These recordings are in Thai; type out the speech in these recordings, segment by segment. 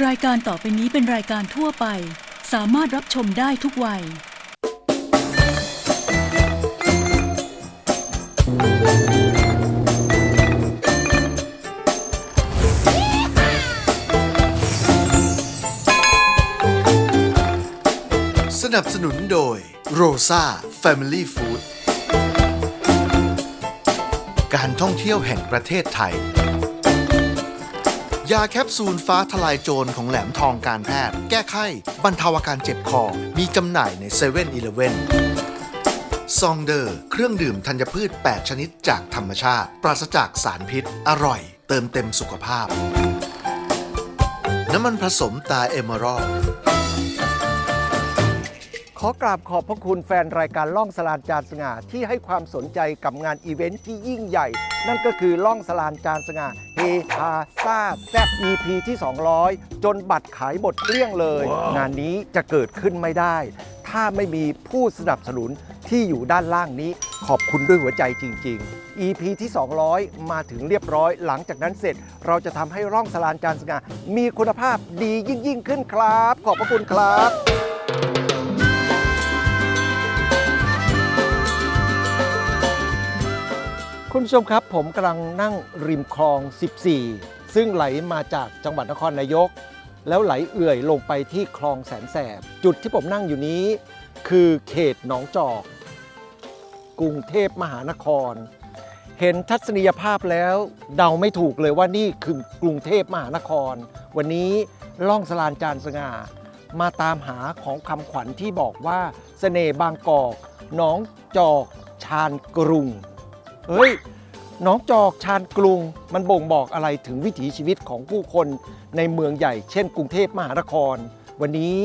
รายการต่อไปนี้เป็นรายการทั่วไป สามารถรับชมได้ทุกวัย สนับสนุนโดยโรซ a Family Food การท่องเที่ยวแห่งประเทศไทย ยาแคปซูลฟ้าทลายโจรของแหลมทองการแพทย์ แก้ไข้บรรเทาอาการเจ็บคอ มีจำหน่ายใน7 e เ e ่ e อซองเดอร์เครื่องดื่มธัญพืช 8 ชนิดจากธรรมชาติ ปราศจากสารพิษ อร่อย เติมเต็มสุขภาพ น้ำมันผสมตาเอเมอรัลขอกราบขอบพระคุณแฟนรายการล่องสลานจานสง่าที่ให้ความสนใจกับงานอีเวนท์ที่ยิ่งใหญ่ นั่นก็คือล่องสลานจานสง่า ฮฮาซาแซบ EP ที่ 200 จนบัตรขายหมดเกลี้ยงเลย งานนี้จะเกิดขึ้นไม่ได้ ถ้าไม่มีผู้สนับสนุนที่อยู่ด้านล่างนี้ ขอบคุณด้วยหัวใจจริง ๆ EP ที่ 200 มาถึงเรียบร้อย หลังจากนั้นเสร็จเราจะทำให้ร่องสลานจานสง่ามีคุณภาพดียิ่งยิ่งๆขึ้นครับ ขอบพระคุณครับ คุณผู้ชมครับผมกำลังนั่งริมคลอง 14 ซึ่งไหลมาจากจังหวัดนครนายก แล้วไหลเอื่อยลงไปที่คลองแสนแสบ จุดที่ผมนั่งอยู่นี้ คือเขตหนองจอก กรุงเทพมหานคร เห็นทัศนียภาพแล้วเดาไม่ถูกเลยว่านี่คือกรุงเทพมหานคร วันนี้ล่องสลานจานสง่า มาตามหาของคำขวัญที่บอกว่าเสน่ห์บางกอกหนองจอกชานกรุง เฮ้ยหนองจอกชานกรุงมันบ่งบอกอะไรถึงวิถีชีวิตของผู้คนในเมืองใหญ่ เช่น กรุงเทพมหานคร วันนี้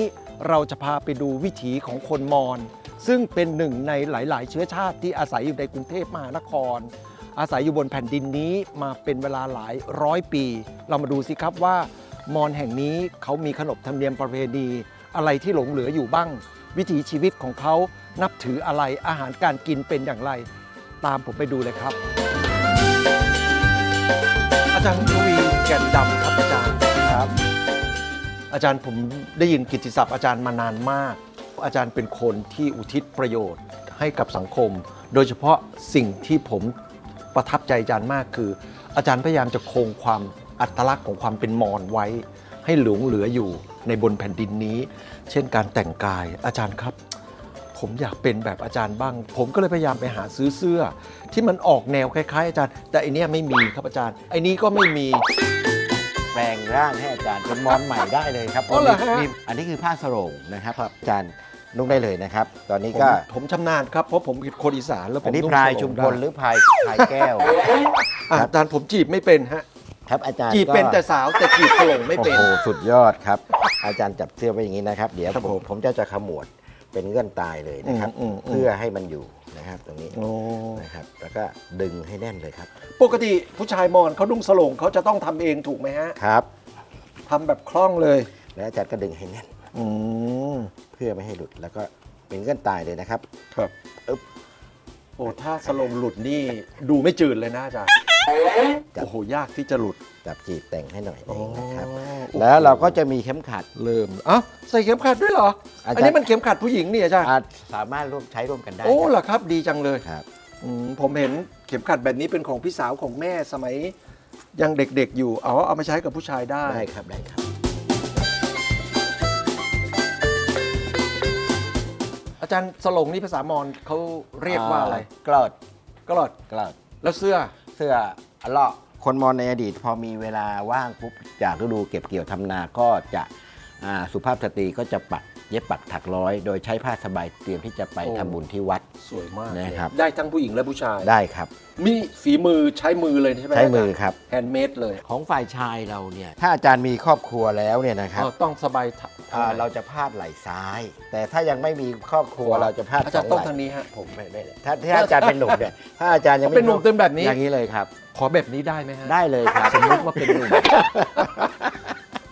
เราจะพาไปดูวิถีของคนมอญซึ่งเป็นหนึ่งในหลาย ๆ เชื้อชาติที่อาศัยอยู่ในกรุงเทพมหานคร อาศัยอยู่บนแผ่นดินนี้มาเป็นเวลาหลายร้อยปี เรามาดูสิครับว่ามอญแห่งนี้เขามีขนบธรรมเนียมประเพณีอะไรที่หลงเหลืออยู่บ้าง วิถีชีวิตของเขานับถืออะไรอาหารการกินเป็นอย่างไร ตามผมไปดูเลยครับ อาจารย์ทวีแก่นดำครับอาจารย์ครับ อาจารย์ผมได้ยินกิตติศัพท์อาจารย์มานานมาก อาจารย์เป็นคนที่อุทิศประโยชน์ให้กับสังคม โดยเฉพาะสิ่งที่ผมประทับใจอาจารย์มากคือ อาจารย์พยายามจะคงความอัตลักษณ์ของความเป็นมอญไว้ ให้หลงเหลืออยู่ในบนแผ่นดินนี้ เช่นการแต่งกายอาจารย์ครับ ผมอยากเป็นแบบอาจารย์บ้าง ผมก็เลยพยายามไปหาซื้อเสื้อ ที่มันออกแนวคล้ายๆ อาจารย์ แต่อันเนี้ยไม่มีครับอาจารย์ไอ้นี้ก็ไม่มี แปลงร่างให้อาจารย์เป็นมอนใหม่ได้เลยครับอ๋อเหรอฮะมีอันนี้คือผ้าสโรงนะครับอาจารย์นุ่งได้เลยนะครับ ตอนนี้ผมก็ ผมชำนาญครับเพราะผมเป็นคนอีสานแล้วผมอันนี้ต้องพลายสโงชุมพลหได้รือพลายพลายแก้ว อะอาจารย์ผมจีบไม่เป็นฮะครับอาจารย์จีบเป็นก็แต่สาวแต่จีบโขลงไม่เป็น โอ้โหสุดยอดครับ อาจารย์จับเสื้อไว้อย่างนี้นะครับ เดี๋ยวครับผผม มผมจะจะขมวด เป็นเงื่อนตายเลยนะครับ อืมอืมอืม เพื่อให้มันอยู่นะครับตรงนี้โอ้นะครับ แล้วก็ดึงให้แน่นเลยครับ ปกติผู้ชายมอญเขานุ่งสโลงเขาจะต้องทำเองถูกไหมฮะครับ ทำแบบคล่องเลยแล้วอาจารย์ก็ดึงให้แน่น อืมเพื่อไม่ให้หลุดแล้วก็เป็นเงื่อนตายเลยนะครับครับ อึ๊บ โอ้ถ้าสโลงหลุดนี่ดูไม่จืดเลยนะอาจารย์จับโอ้โหยากที่จะหลุด จับจีบแต่งให้หน่อยหนึงนะครับโอ้โหแล้วเราก็จะมีเข็มขัดเริ่มเอ้าใส่เข็มขัดด้วยเหรอ อาจารย์ อันนี้มันเข็มขัดผู้หญิงนี่อาจารย์ อาจสามารถร่วมใช้ร่วมกันได้โอ้ครับเหรอครับดีจังเลยครับ อืมผมเห็นเข็มขัดแบบนี้เป็นของพี่สาวของแม่สมัยยังเด็กๆอยู่ เอาเอามาใช้กับผู้ชายได้ ได้ครับได้ครับ อาจารย์สลงนี่ภาษามอญเขาเรียกว่าอะไรกลอดกรอดกลอดแล้วเสื้อเสื้ออะเลาะคนมอญในอดีตพอมีเวลาว่างปุ๊บจากฤดูเก็บเกี่ยวทำนาก็จะอ่าสุภาพสตรีก็จะปักเย็บปักถักร้อย โดยใช้ผ้าสบายเตรียมที่จะไปโอ้ทำบุญที่วัด สวยมากนะครับ ได้ทั้งผู้หญิงและผู้ชาย ได้ครับ มีฝีมือใช้มือเลยใช่ไหมใช้มือครับ แฮนด์เมดเลย ของฝ่ายชายเราเนี่ย ถ้าอาจารย์มีครอบครัวแล้วเนี่ยนะครับ อ๋อต้องสบายท อ่าเราจะพาดไหล่ซ้าย แต่ถ้ายังไม่มีครอบครัวเราจะพาดอาจารย์สต้องไหล่ทางนี้ฮะ ผมไม่ไม่ถ้าถ้าอาจารย์เป็นหนุ่มเนี่ยถ้าอาจารย์ยังไม่เป็นหนุ่มเป็นแบบนี้ อย่างนี้เลยครับ ขอแบบนี้ได้ไหมฮะได้เลยครับ สมมติว่าเป็นหนุ่ม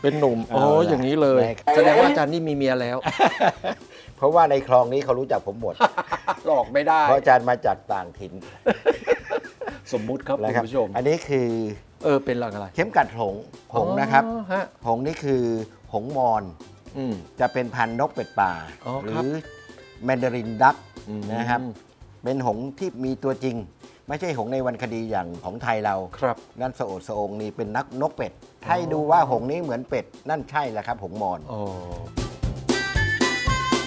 เป็นหนุ่มเอาโอ้ล่ะอย่างนี้เลย ได้ครับ แสดงว่าอาจารย์นี่มีเมียแล้ว เพราะว่าในคลองนี้เขารู้จักผมหมด หลอกไม่ได้เพราะอาจารย์มาจากต่างถิ่นสมมุติครับนะคุณครับผู้ชม อันนี้คือเออเป็นหลักอะไรเข็มกัดหงส์หงส์นะครับ อ๋อฮะ หงส์นี่คือหงส์มอน อืม จะเป็นพันธุ์นกเป็ดป่า อ๋อหครืรับ อแมนดารินดักอืม นะครับ เป็นหงส์ที่มีตัวจริง ไม่ใช่หงส์ในวันคดีอย่างของไทยเรา ครับ นั่นสะโอดสะองนี่เป็นนักนกเป็ด ให้ดูว่าหงส์นี้เหมือนเป็ด นั่นใช่แหละครับ หงส์มอนโอ้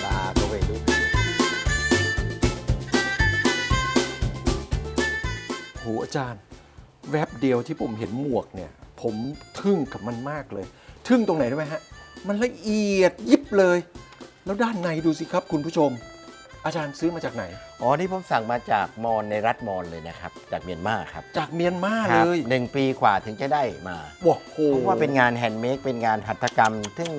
ตาก็ไปดูโหอาจารย์ แวบเดียวที่ผมเห็นหมวกเนี่ย ผมทึ่งกับมันมากเลย ทึ่งตรงไหนรู้ไหมฮะ มันละเอียดยิบเลย แล้วด้านในดูสิครับคุณผู้ชม อาจารย์ซื้อมาจากไหน อ๋อ นี่ผมสั่งมาจากมอนในรัฐมอนเลยนะครับ จากเมียนมาครับจากเมียนมาคเลรับยหนึ่งปีกว่าถึงจะได้มาว้าวโหเพราะว่าเป็นงานแฮนด์เมดเป็นงานหัตถกรรม ซึ่ง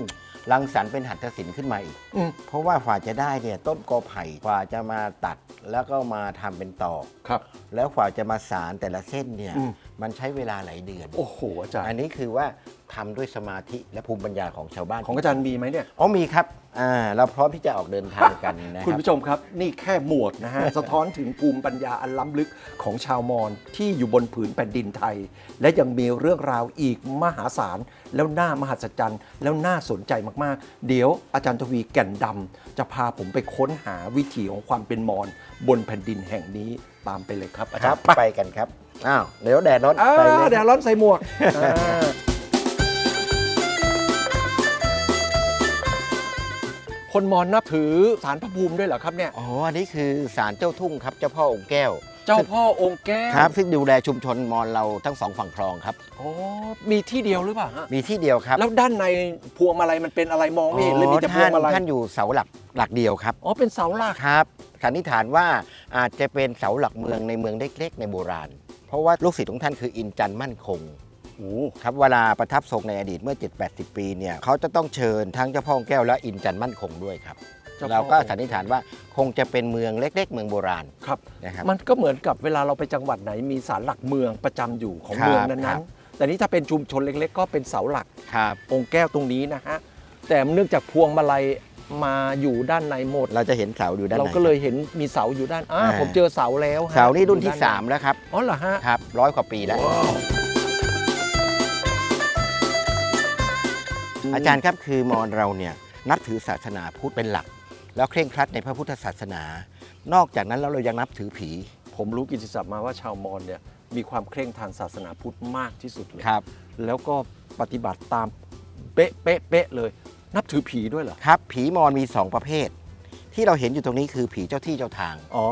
รังสรรค์เป็นหัตถศิลป์ขึ้นมาอีก อืมเพราะว่าฝ่าจะได้เนี่ยต้นกอไผ่ฝ่าจะมาตัดแล้วก็มาทำเป็นตอก ครับ แล้วฝ่าจะมาสารแต่ละเส้นเนี่ยอืม มันใช้เวลาหลายเดือน โอ้โหอาจารอันย์นี้คือว่า ทำด้วยสมาธิและภูมิปัญญาของชาวบ้านของอาจารย์มีไหมเนี่ย อ๋อมีครับอ่าเราพร้อมที่จะออกเดินทางกันนะคคุณรับ ผู้ชมครับ นี่แค่หมวดนะฮะ สะท้อนถึงภูมิปัญญาอันล้ำลึกของชาวมอญที่อยู่บนผืนแผ่นดินไทย และยังมีเรื่องราวอีกมหาศาล แล้วน่ามหัศจรรย์ แล้วน่าสนใจมากๆ เดี๋ยวอาจารย์ทวีแก่นดำจะพาผมไปค้นหาวิถีของความเป็นมอญบนแผ่นดินแห่งนี้ตามไปเลยครับอาคจารัรบย์ไปไปกันครับ อ้าว เดี๋ยวแดดร้อนอ่าไปเลย เดี๋ยวร้อนใส่หมวก คนมอญนับถือสารพระภูมิด้วยเหรอครับเนี่ย อ๋อ อันนี้คือศาลเจ้าทุ่งครับ เจ้าพ่อองค์แก้ว เจ้าพ่อองค์แก้วครับ ซึ่งดูแลชุมชนมอญเราทั้งสองฝั่งคลองครับ อ๋อ มีที่เดียวหรือเปล่าฮะ มีที่เดียวครับแล้วด้านในพวงมาลัยมันเป็นอะไรมองไม่เห็นเลยมีแต่พวท่างนมาลัยท่านอยู่เสาหลักหลักเดียวครับ อ๋อ เป็นเสาหลักครับ สันนิษฐานว่าอาจจะเป็นเสาหลักเมืองในเมืองเล็กๆในโบราณ เพราะว่าลูกศิษย์ของท่านคืออินจันทร์มั่นคงโอ้ ครับเวลาประทับทรงในอดีตเมื่อ 7-80 ปีเนี่ยเขาจะต้องเชิญทั้งเจ้าพ่อองค์แก้วและอินจันทร์มั่นคงด้วยครับเราก็สันนิษฐานว่าคงจะเป็นเมืองเล็ก ๆ เมืองโบราณครับ นะครับ มันก็เหมือนกับเวลาเราไปจังหวัดไหนมีศาลหลักเมืองประจำอยู่ของครับเมืองครันั้นบ ๆ แต่นี่ถ้าเป็นชุมชนเล็ก ๆ ก็เป็นเสาหลักครับ องค์แก้วตรงนี้นะฮะ แต่เนื่องจากพวงมาลัยมาอยู่ด้านในหมด เราจะเห็นเสาอยู่ด้านใน เราก็เลยเห็นมีเสาอยู่ด้านอ่าอ่า ผมเจอเสาแล้วฮะเสานี่รุ่นที่ อยู่ด้าใ3แล้วครับอ๋อเหรอฮะ ครับร้อยกว่าปีแล้ว อาจารย์ครับคือมอญเราเนี่ยนับถือศาสนาพุทธเป็นหลัก แล้วเคร่งครัดในพระพุทธศาสนา นอกจากนั้นแล้วเรายังนับถือผี ผมรู้กิตติศัพท์มาว่าชาวมอญเนี่ยมีความเคร่งทางศาสนาพุทธมากที่สุดเลยครับ แล้วก็ปฏิบัติตามเป๊ะเป๊ะเป๊ะเลย นับถือผีด้วยเหรอครับ ผีมอญมี 2 ประเภท ที่เราเห็นอยู่ตรงนี้คือผีเจ้าที่เจ้าทาง อ๋อ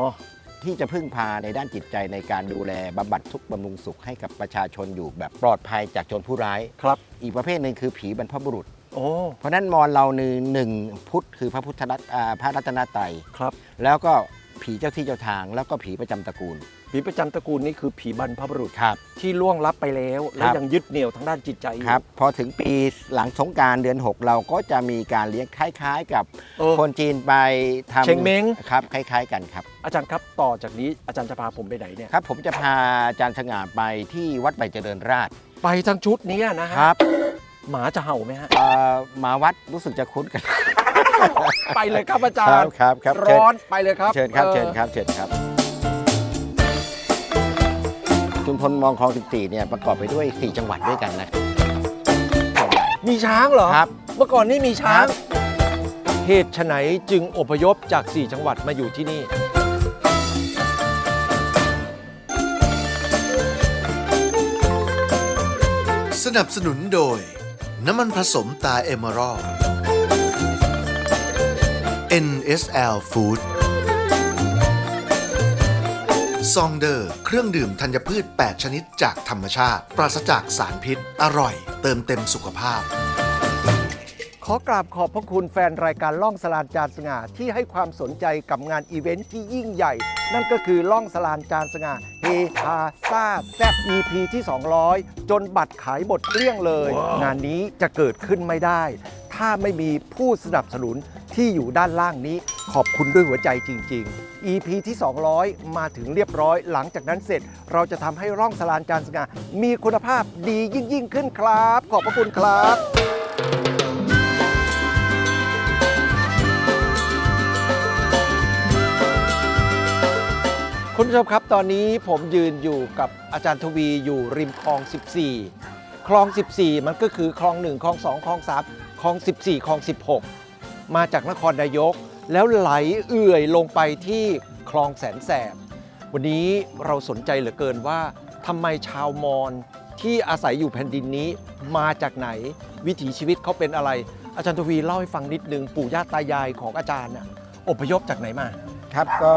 ที่จะพึ่งพาในด้านจิตใจในการดูแลบำบัดทุกข์บำรุงสุขให้กับประชาชนอยู่แบบปลอดภัยจากโจรผู้ร้าย ครับ อีกประเภทหนึ่งคือผีบรรพบุรุษ โอ้ เพราะฉะนั้นมอญเราหนึ่งหนึ่งพุทธคือพระพุทธรัตน์อ่าพระรัตนตรัย ครับ แล้วก็ผีเจ้าที่เจ้าทางแล้วก็ผีประจำตระกูล ผีประจำตระกูลนี่คือผีบรรพบุรุษ ครับ ที่ล่วงลับไปแล้ว และครับ ยังยึดเหนี่ยวทางด้านจิตใจอยู่ครับพอถึงปีหลังสงกรารเดือน 6 เราก็จะมีการเลี้ยงคล้ายๆ กับเออ คนจีนไปทำเชงเม้ง ครับคล้าย ๆ กันครับ อาจารย์ครับต่อจากนี้อาจารย์จะพาผมไปไหนเนี่ย ครับผมจะพาอาจารย์สง่าไปที่วัดใบเจริญราชไปทั้งชุดเนี้ยนะฮะครับหมาจะเห่าไหมฮะ เอ่อมาวัดรู้สึกจะคุ้นกันไปเลยครับอาจาครัรบย์ ครับครับร้อนไปเลยครับเชิญครับออ เชิญครับเชิญครับ ชุมชนมองคลอง 14 เนี่ยประกอบไปด้วย 4 จังหวัดด้วยกันนะมีช้างเหรอครับ เมื่อก่อนนี่มีช้างครับเหตุไฉนจึงอพยพจาก 4 จังหวัดมาอยู่ที่นี่ สนับสนุนโดย น้ำมันผสมตาเอเมอรัล NSL Food ซองเดอร์ เครื่องดื่มธัญพืช 8 ชนิดจากธรรมชาติ ปราศจากสารพิษ อร่อย เติมเต็มสุขภาพ ขอกราบขอบพระคุณแฟนรายการล่องสลานจานสง่าที่ให้ความสนใจกับงานอีเวนท์ที่ยิ่งใหญ่ นั่นก็คือล่องสลานจานสง่าเฮฮาซาแซบ EP ที่ 200 จนบัตรขายหมดเกลี้ยงเลย งานนี้จะเกิดขึ้นไม่ได้ ถ้าไม่มีผู้สนับสนุนที่อยู่ด้านล่างนี้ ขอบคุณด้วยหัวใจจริง ๆ EP ที่ 200 มาถึงเรียบร้อย หลังจากนั้นเสร็จเราจะทำให้ร่องสลานจานสง่ามีคุณภาพดียิ่งยิ่งขึ้นครับ ขอบพระคุณครับคคุณผู้ชมครับตอนนี้ผมยืนอยู่กับอาจารย์ทวีอยู่ริมคลอง 14 คลอง 14 มันก็คือคลอง 1 คลอง 2 คลอง 3 คลอง 14คลอง 16 มาจากนครนายก แล้วไหลเอื่อยลงไปที่คลองแสนแสบ วันนี้เราสนใจเหลือเกินว่าทำไมชาวมอญที่อาศัยอยู่แผ่นดินนี้มาจากไหนวิถีชีวิตเขาเป็นอะไร อาจารย์ทวีเล่าให้ฟังนิดนึงปู่ย่าตายายของอาจารย์น่ะอพยพจากไหนมา ครับก็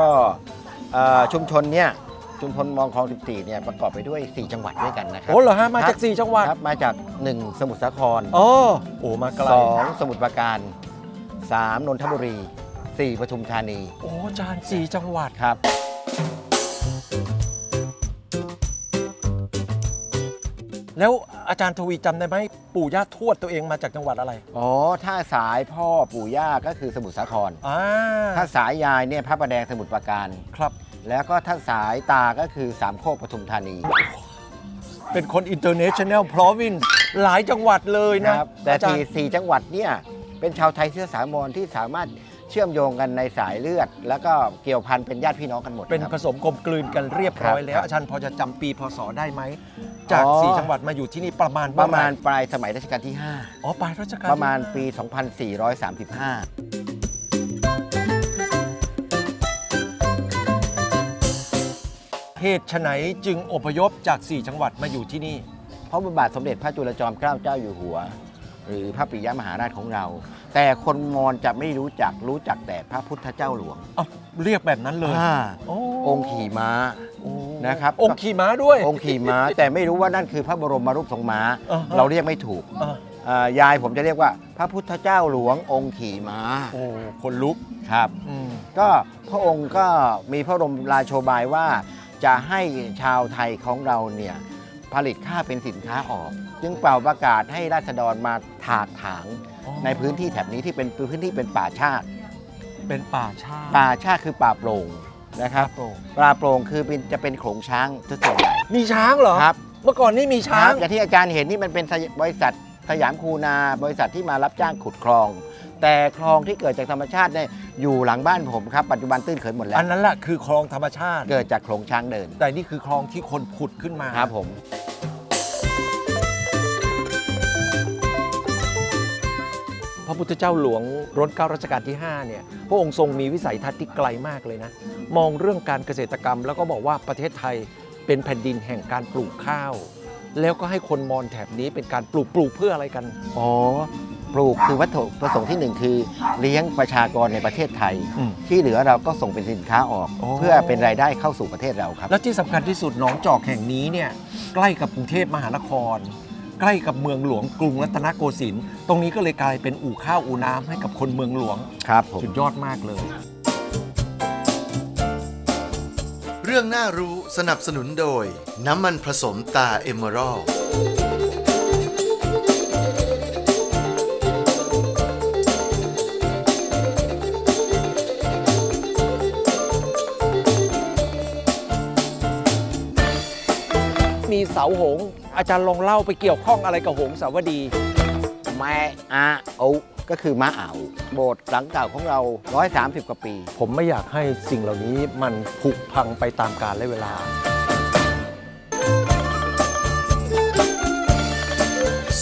เอ่อชุมชนเนี่ย ชุมชนมองคลอง 14 เนี่ยประกอบไปด้วย 4 จังหวัดด้วยกันนะครัโอ้เหรอฮะ มาจาก 4 จังหวัดครับมาจาก 1 สมุทรสาครอ๋อโอ้มาไกล2สมุทรปราการ 3 นนทบุรี 4ปทุมธานี โอ้อาจารย์สี่จังหวัดครับ แล้วอาจารย์ทวีจำได้ไหมปู่ย่าทวดตัวเองมาจากจังหวัดอะไรอ๋อ ถ้าสายพ่อปู่ย่าก็คือสมุทรสาคร อ่าถ้าสายยายเนี่ยพระประแดงสมุทรปราการ ครับ แล้วก็ถ้าสายตาก็คือสามโคกปทุมธานีเป็นคน international province หลายจังหวัดเลยนะครับแต่อาจารที่ย์สี่จังหวัดเนี่ยเป็นชาวไทยเชื้อสายมอญที่สามารถเชื่อมโยงกันในสายเลือด แล้วก็เกี่ยวพันเป็นญาติพี่น้องกันหมดเป็นครับผสมกลมกลืนกันเรียบร้อยครับแล้วอาจารย์พอจะจำปีพศได้ไหม จากอ๋อ สี่จังหวัดมาอยู่ที่นี่ประมาณประมาณเท่ไหปลายสมัยรัชกาลที่อ๋อปลายรัชกาล5ประมาณปี 2435 เหตุไฉนจึงอพยพจาก 4 จังหวัดมาอยู่ที่นี่ เพราะพระบาทสมเด็จพระจุลจอมเกล้าเจ้าอยู่หัว หรือพระปิยมหาราชของเรา แต่คนมอญจะไม่รู้จักรู้จักแต่พระพุทธเจ้าหลวงเอาเรียกแบบนั้นเลยอ่าโอ้องค์ขี่ม้า โอ้นะครับ องค์ขี่ม้าด้วย องค์ขี่ม้า แต่ไม่รู้ว่านั่นคือพระบรมรูปทรงม้า อ่าฮะ เราเรียกไม่ถูกอะอ่ายายผมจะเรียกว่า พระพุทธเจ้าหลวงองค์ขี่ม้าโอ้คนลุกครับ อืม ก็พระองค์ก็มีพระบรมราโชบายว่า จะให้ชาวไทยของเราเนี่ยผลิตข้าวเป็นสินค้าออก จึงเป่าประกาศให้ราษฎรมาถากถางอ๋อในพื้นที่แถบนี้ที่เป็นพื้นที่เป็นป่าชาติ เป็นป่าชาป่าชาติคือป่าโปร่งนะครับโปร่งป่าโปร่งคือเป็นจะเป็นโขลงช้างซะส่วนใหญ่มีช้างเหรอครับ เมื่อก่อนนี่มีช้างครับอย่างที่อาจารย์เห็นนี่มันเป็นบริษัทสยามคูนา บริษัทที่มารับจ้างขุดคลอง แต่คลองที่เกิดจากธรรมชาติเนี่ยอยู่หลังบ้านผมครับปัจจุบันตื้นเขินหมดแล้วอันนั้นแหละคือคลองธรรมชาติ เกิดจากโขลงช้างเดินแต่นี่คือคลองที่คนขุดขึ้นมาครับผม พระพุทธเจ้าหลวงรัชกาลรัชกาลที่ 5 เนี่ย พระองค์ทรงมีวิสัยทัศน์ที่ไกลมากเลยนะ มองเรื่องการเกษตรกรรม แล้วก็บอกว่าประเทศไทยเป็นแผ่นดินแห่งการปลูกข้าว แล้วก็ให้คนมอญแถบนี้เป็นการปลูกปลูกเพื่ออะไรกัน อ๋อ ปลูกคือวัตถุประสงค์ที่หนึ่งคือ เลี้ยงประชากรในประเทศไทย อืมที่เหลือเราก็ส่งเป็นสินค้าออก โอ้ เพื่อเป็นรายได้เข้าสู่ประเทศเราครับ และที่สำคัญที่สุดหนองจอกแห่งนี้เนี่ยใกล้กับกรุงเทพมหานคร ใกล้กับเมืองหลวงกรุงรัตนโกสินทร์ตรงนี้ก็เลยกลายเป็นอู่ข้าวอู่น้ำให้กับคนเมืองหลวง ครับผม สุดยอดมากเลย เรื่องน่ารู้สนับสนุนโดย น้ำมันผสมตาเอเมอรัลมี เสาหงส์อาจารย์ลองเล่าไปเกี่ยวข้องอะไรกับหงสาวดี แม่อาเอาก็คือม้าอ่าวโบสถ์หลังเก่าของเรา 130 กว่าปี ผมไม่อยากให้สิ่งเหล่านี้มันผุพังไปตามกาลและเวลา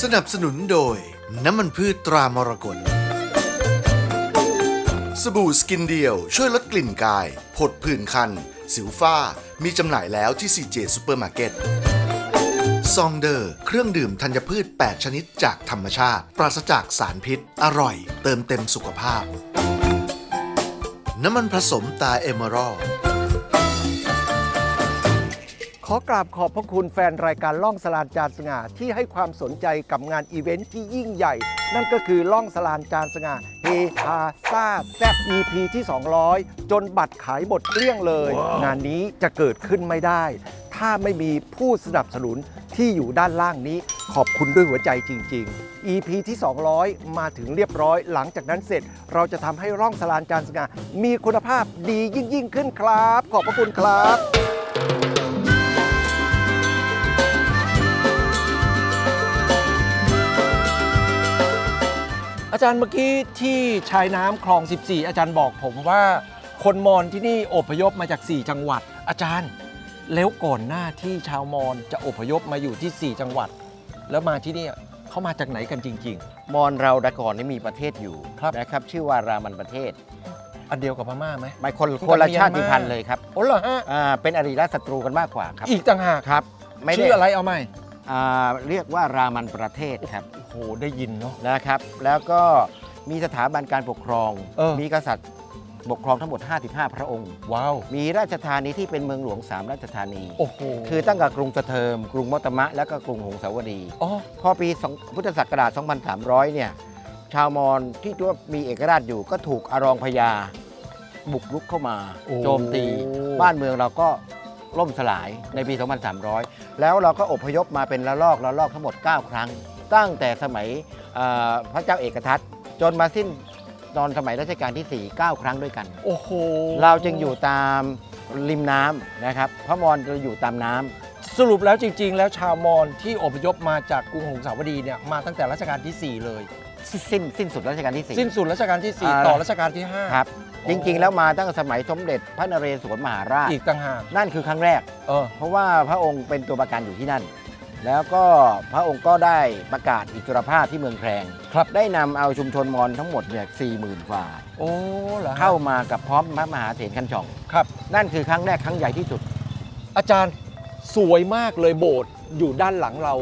สนับสนุนโดย น้ำมันพืชตรามรกตสบู่สกินเดียว ช่วยลดกลิ่นกาย ผดผื่นคัน สิวฝ้า มีจำหน่ายแล้วที่ CJ ซูเปอร์มาร์เก็ต ซองเดอร์ เครื่องดื่มธัญพืช 8 ชนิดจากธรรมชาติ ปราศจากสารพิษ อร่อย เติมเต็มสุขภาพ น้ำมันผสมตาเอเมอรัลขอกราบขอบพระคุณแฟนรายการล่องสลานจานสง่าที่ให้ความสนใจกับงานอีเวนท์ที่ยิ่งใหญ่ นั่นก็คือล่องสลานจานสง่าเฮฮาซาแซบ EP ที่ 200 จนบัตรขายหมดเกลี้ยงเลย งานนี้จะเกิดขึ้นไม่ได้ ถ้าไม่มีผู้สนับสนุน ที่อยู่ด้านล่างนี้ขอบคุณด้วยหัวใจจริง ๆ EP ที่ 200 มาถึงเรียบร้อย หลังจากนั้นเสร็จเราจะทำให้ร่องสลานจานสง่ามีคุณภาพดียิ่งยิ่งขึ้นครับ ขอบพระคุณครับอาจารย์เมื่อกี้ที่ชายน้ำคลอง 14 อาจารย์บอกผมว่า คนมอญที่นี่อพยพมาจาก 4 จังหวัด อาจารย์ แล้วก่อนหน้าที่ชาวมอญจะอพยพมาอยู่ที่ 4 จังหวัด แล้วมาที่เนี่ยเขามาจากไหนกันจริง มอญเราแต่ก่อนนี่มีประเทศอยู่ครับ นะครับ ชื่อว่ารามันประเทศๆ อันเดียวกับพม่าไหม ไม่คนที่คนละกับเมียนชาติพันมาธุ์เลยครับโอ้เหรอฮะ อ่าเป็นอริราชศัตรูกันมากกว่าครับอีกต่างหากครับไม่ได้ชื่ออะไรเอาไหมอ่าเรียกว่ารามันประเทศครับโอ้โหได้ยินเนาะ นะครับ แล้วก็มีสถาบันการปกครอง เออ มีกษัตริย์ ปกครองทั้งหมด 55 พระองค์ ว้าว มีราชธานีที่เป็นเมืองหลวง 3 ราชธานี โอ้โหคือตั้งแต่กรุงสะเทิม กรุงมอตมะ แล้วก็กรุงหงสาวดี อ๋อ พอปี2พุทธศักราช 2300 เนี่ย ชาวมอญที่ตัวมีเอกราชอยู่ก็ถูกอารองพญาบุกรุกเข้ามา โอ้ โจมตี บ้านเมืองเราก็ล่มสลายในปี 2300 แล้วเราก็อพยพมาเป็นละลอกละลอกทั้งหมด 9 ครั้ง ตั้งแต่สมัยเอ่อพระเจ้าเอกทัตจนมาสิ้น ตอนสมัยรัชกาลที่ 4 9 ครั้งด้วยกัน โอ้โหเราจึงอยู่ตามริมน้ำนะครับ พระมอญจะอยู่ตามน้ำสรุปแล้วจริง ๆ แล้วชาวมอญที่อพยพมาจากกรุงหงสาวดีเนี่ยมาตั้งแต่รัชกาลที่ 4 เลย สิ้นสิ้นสุดรัชกาลที่4 สิ้นสุดรัชกาลที่อ่า4ต่อรัชกาลที่5ครับโอ้จริง ๆ แล้วมาตั้งแต่สมัยสมเด็จพระนเรศวรมหาราช อีกต่างหาก นั่นคือครั้งแรก เออ เพราะว่าพระองค์เป็นตัวประกันอยู่ที่นั่น แล้วก็พระองค์ก็ได้ประกาศอิสรภาพที่เมืองแพรงครับได้นำเอาชุมชนมอญทั้งหมดเนี่ยสี่หมื่นฝ่า โอ้เหรอฮะเข้ามากับพร้อมพระมหาเถรคันช่อง ครับ นั่นคือครั้งแรกครั้งใหญ่ที่สุด อาจารย์สวยมากเลยโบสถ์อยู่ด้านหลังเรา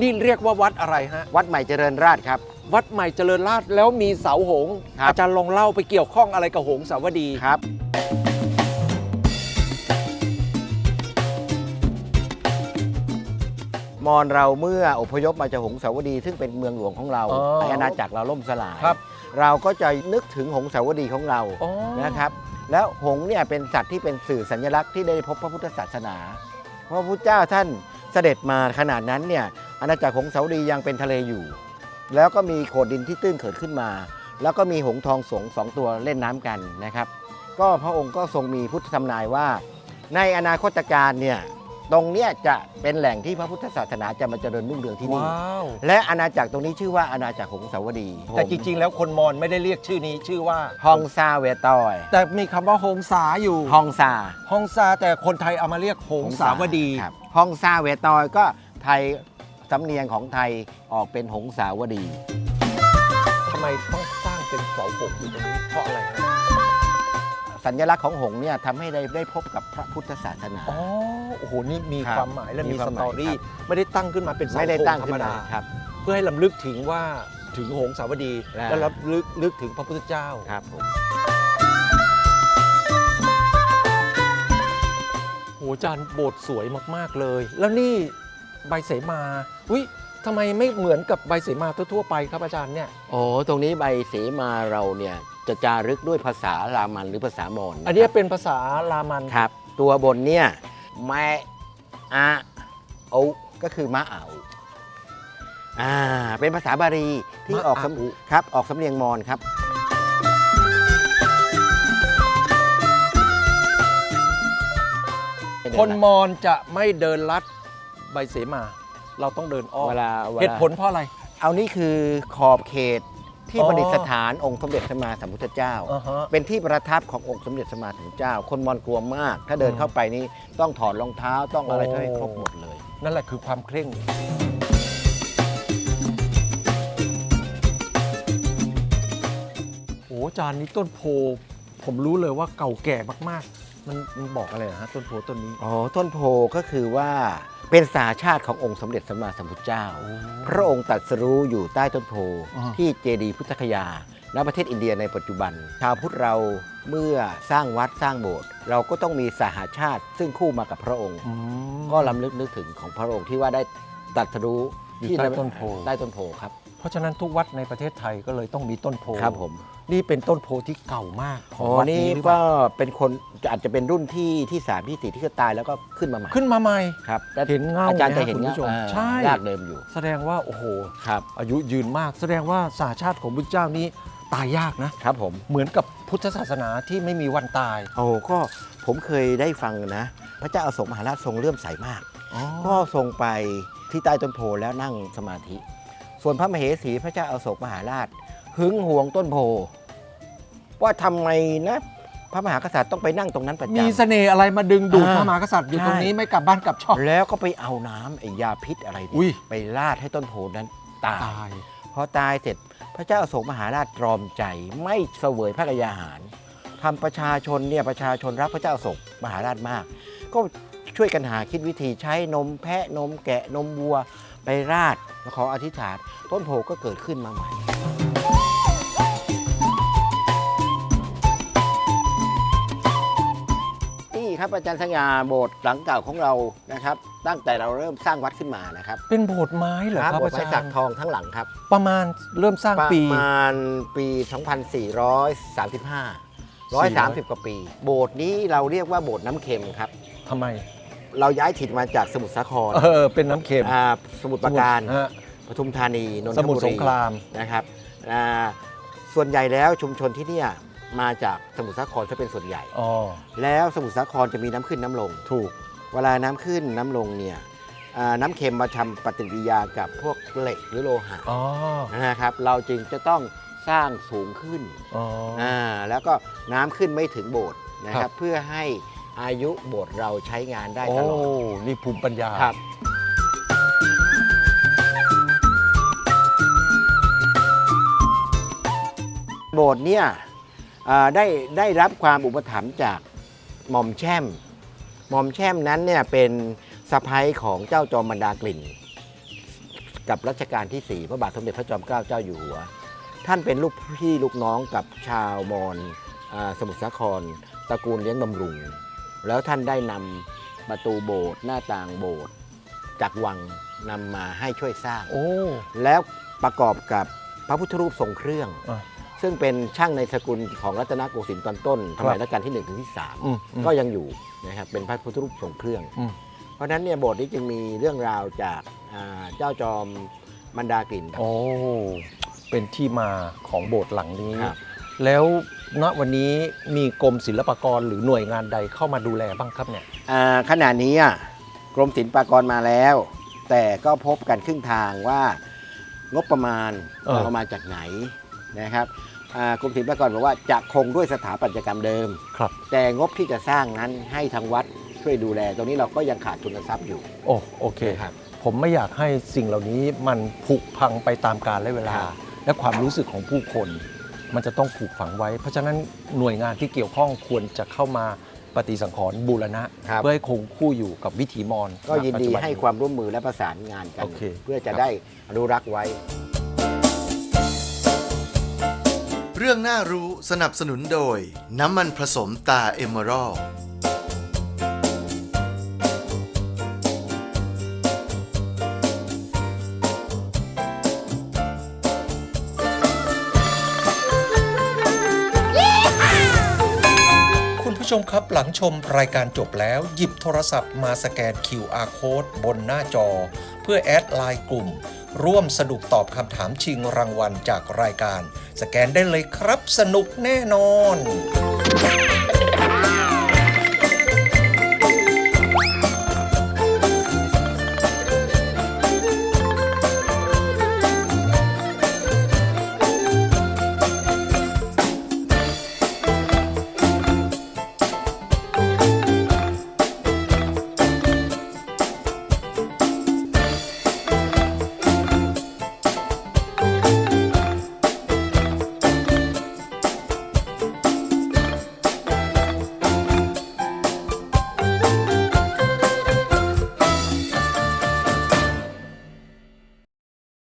นี่เรียกว่าวัดอะไรฮะ วัดใหม่เจริญราชครับ วัดใหม่เจริญราษฎร์แล้วมีเสาหงส์ครับ อาจารย์ลองเล่าไปเกี่ยวข้องอะไรกับหงสาวดี ครับ มอญเราเมื่ออพยพมาจากหงสาวดีซึ่งเป็นเมืองหลวงของเราอ๋อในอาณาจักรเราล่มสลายครับเราก็จะนึกถึงหงสาวดีของเราอ๋อ นะครับ แล้วหงส์เนี่ยเป็นสัตว์ที่เป็นสื่อสัญลักษณ์ที่ได้พบพระพุทธศาสนา เพราะพระพุทธเจ้าท่านเสด็จมาขนาดนั้นเนี่ยอาณาจักรหงสาวดียังเป็นทะเลอยู่ แล้วก็มีโขดดินที่ตื้นเกิดขึ้นมา แล้วก็มีหงส์ทองสงสองตัวเล่นน้ำกันนะครับ ก็พระองค์ก็ทรงมีพุทธธรรมนายว่า ในอนาคตการเนี่ย ตรงเนี้ยจะเป็นแหล่งที่พระพุทธศาสนาจะมาเจริญรุ่งเรืองที่นี่ ว้าว และอาณาจักรตรงนี้ชื่อว่าอาณาจักรหงสาวดีแต่จริง ๆ แล้วคนมอญไม่ได้เรียกชื่อนี้ชื่อว่าๆฮองซาเวตอยแต่มีคำว่าหงสาอยู่ฮองซาหงสาแต่คนไทยเอามาเรียกหงสาวดี ครับฮองซาเวตอยก็ไทยสำเนียงของไทยออกเป็นหงสาวดี ทำไมต้องสร้างเป็นเสาหงอยู่ตรงนี้เพราะอะไรฮะ สัญลักษณ์ของหงส์เนี่ยทำให้ได้ได้พบกับพระพุทธศาสนา อ๋อโอ้โหนี่มีครับความหมายและมีมีควาสมหมายตอรี่ ครับ ไม่ได้ตั้งขึ้นมาเป็นเสาไม่ได้ธงตั้งธรขึ้รมนมาดา ครับ เพื่อให้ลำลึกถึงว่าถึงหงสาวดี และ และลำลึกลึกถึงพระพุทธเจ้า ครับผม โหอาจารย์โบสถ์สวยมาก ๆ เลย แล้วนี่ใบเสมา อุ้ย ทำไมไม่เหมือนกับใบเสมาทั่วๆไปครับอาจารย์เนี่ย โอ้ตรงนี้ใบเสมาเราเนี่ยจะจารึกด้วยภาษารามันหรือภาษามอญะครับอันนี้เป็นภาษารามันครับ ตัวบนเนี่ยแมอะเอาก็คือมะเอาอ่าเป็นภาษาบาลีที่ออกสำครับออกสำเนียงมอญครับคนมอญจะไม่เดินลัดใบเสมา เราต้องเดินอ้อมเวลาเวลา เหตุผลเพราะอะไร เอานี่คือขอบเขตที่อ๋อ ประดิษฐานองค์สมเด็จพระมหาสัมพุทธเจ้า อ่าฮะ เป็นที่ประทับขององค์สมเด็จสมมาสัมพุทธเจ้า คนมอญกลัวมาก ถ้าเดินอืมเข้าไปนี่ต้องถอดรองเท้าต้องอะไรโอ้ให้ครบหมดเลย นั่นแหละคือความเคร่ง โอ้อาจารย์นี้ต้นโพ ผมรู้เลยว่าเก่าแก่มากๆ มันมันบอกอะไรนะฮะต้นโพต้นนี้ อ๋อต้นโพก็คือว่า เป็นสาชาติขององค์สมเด็จสมมาสัมพุทธเจ้า พระองค์ตรัดสรู้อยู่ใต้ต้นโพอ่า ที่เจดีย์พุทธคยา ณประเทศอินเดียในปัจจุบัน ชาวพุทธเราเมื่อสร้างวัดสร้างโบสถ์เราก็ต้องมีสหาชาติซึ่งคู่มากับพระองค์อืมก็ลำลึกนึกถึงของพระองค์ที่ว่าได้ตรัดสรู้อยู่ที่ใต้ต้นโพ ใต้ต้นโพครับ เพราะฉะนั้นทุกวัดในประเทศไทยก็เลยต้องมีต้นโพครับผม นี่เป็นต้นโพที่เก่ามากขออ๋งอวัดนี่นี้หรือเปล่าก็เป็นคนอาจจะเป็นรุ่นที่ที่สามที่สี่ที่เขาตายแล้วก็ขึ้นมาใหม่ขึ้นมาใหม่ ครับเห็นเงาอาจารย์จะเห็นคุณผู้ชมอ่าใช่ รากเดิมอยู่แสดงว่าโอ้โห ครับ อายุยืนมาก แสดงว่าสาชาติของพุทธเจ้านี้ตายยากนะ ครับผม เหมือนกับพุทธศาสนาที่ไม่มีวันตายโอ้ก็ผมเคยได้ฟังนะ พระเจ้าอโศกมหาราชทรงเลื่อมใสมาก ก็ทรงไปที่ใต้ต้นโพแล้วนั่งสมาธิ ส่วนพระมเหสีพระเจ้าอาโศกมหาราช หึงหวงต้นโพ ว่าทำไมนะ พระมหากษัตริย์ต้องไปนั่งตรงนั้นประจำมีเสน่ห์อะไรมาดึงดูดอ่าพระมหากษัตริย์อยู่ตรงนี้ใช่ไม่กลับบ้านกลับช่องแล้วก็ไปเอาน้ำไอ้ยาพิษอะไรเนี่ยอุ้ยไปราดให้ต้นโพนั้นตาย ตาย พอตายเสร็จพระเจ้าอโศกมหาราชตรอมใจไม่เสวยพระกยาหารทำประชาชนเนี่ยประชาชนรักพระเจ้าอโศกมหาราชมาก ก็ช่วยกันหาคิดวิธีใช้นมแพะนมแกะนมวัวไปราดแล้วขออธิษฐานต้นโพก็เกิดขึ้นมาใหม่ นี่ครับอาจารย์สง่าโบสถ์หลังเก่าของเรานะครับ ตั้งแต่เราเริ่มสร้างวัดขึ้นมานะครับเป็นโบสถ์ไม้เหรอครับโบสอาถ์ไม้จารสักย์ทองทั้งหลังครับ ประมาณเริ่มสร้างประปี มาณปี 2435 130 กว่าปี โบสถ์นี้เราเรียกว่าโบสถ์น้ำเค็มครับ ทำไม เราย้ายถิ่นมาจากสมุทรสาครเออ เป็นน้ำเค็มอ่าสมุทรปราการฮะปทุมธานี นนสทมุทบุรสรีงคราม นะครับอ่า ส่วนใหญ่แล้วชุมชนที่เนี่ยมาจากสมุทรสาครจะเป็นส่วนใหญ่ อ๋อ แล้วสมุทรสาครจะมีน้ำขึ้นน้ำลง ถูก เวลาน้ำขึ้นน้ำลงเนี่ยอ่าน้ำเค็มมาทำปฏิกิริยากับพวกเหล็กหรือโลหะอ๋อ นะครับ เราจึงจะต้องสร้างสูงขึ้นอ๋อ อ่าแล้วก็น้ำขึ้นไม่ถึงโบสถ์นะคครัรับ บ เพื่อให้อายุโบสถ์เราใช้งานได้โอ้ ตลอดนี่ภูมิปัญญา ครับ โบสถ์เนี่ยอ่าได้ได้รับความอุปถัมภ์จากหม่อมแช่ม หม่อมแช่มนั้นเนี่ยเป็นสะพ้ยของเจ้าจอมบรรดากลิ่น กับรัชกาลที่ 4 พระบาทสมเด็จพระจอมเกล้าเจ้าอยู่หัว ท่านเป็นลูกพี่ลูกน้องกับชาวมอญอ่าสมุทรสาครตระกูลเลี้ยงบำรุง แล้วท่านได้นำประตูโบสถ์หน้าต่างโบสถ์จากวังนำมาให้ช่วยสร้างโอ้แล้วประกอบกับพระพุทธรูปทรงเครื่องอะ ซึ่งเป็นช่างในสกุลของรัตนโกสินทร์ตอนต้นสมัยครับรัชกาลที่1ถึงที่ อืมอืม 3 ก็ยังอยู่นะครับเป็นพระพุทธรูปทรงเครื่อง อืม เพราะฉะนั้นเนี่ยโบสถ์นี้จึงมีเรื่องราวจากอ่าเจ้าจอมบรรดากลิ่น โอ้ เป็นที่มาของโบสถ์หลังนี้ ครับ แล้วณวันนี้มีกรมศิลปากรหรือหน่วยงานใดเข้ามาดูแลบ้างครับเนี่ย อ่าขณะนี้อะกรมศิลปากรมาแล้ว แต่ก็พบกันครึ่งทางว่างบประมาณเออเอามาจากไหนนะครับอ่า กรมศิลปากรบอกว่าจะคงด้วยสถาปัตยกรรมเดิม ครับ แต่งบที่จะสร้างนั้นให้ทางวัดช่วยดูแล ตรงนี้เราก็ยังขาดทุนทรัพย์อยู่ โอ้โอเคครับ ผมไม่อยากให้สิ่งเหล่านี้มันผุพังไปตามกาลและเวลาครับและความรู้สึกของผู้คน มันจะต้องผูกฝังไว้ เพราะฉะนั้นหน่วยงานที่เกี่ยวข้องควรจะเข้ามาปฏิสังขรณ์บูรณะ ครับ เพื่อให้คงคู่อยู่กับวิถีมอญก็ยินดีณปัจจุบัให้ความร่วมมือและประสานงานกัน โอเค เพื่อจะครับได้อนุรักษ์ไว้ รื่องน่ารู้สนับสนุนโดย น้ำมันผสมตาเอเมอรัลคุณผู้ชมครับหลังชมรายการจบแล้ว หยิบโทรศัพท์มาสแกน QR Code บนหน้าจอ เพื่อแอดไลน์กลุ่ม ร่วมสนุกตอบคำถามชิงรางวัลจากรายการ สแกนได้เลยครับสนุกแน่นอน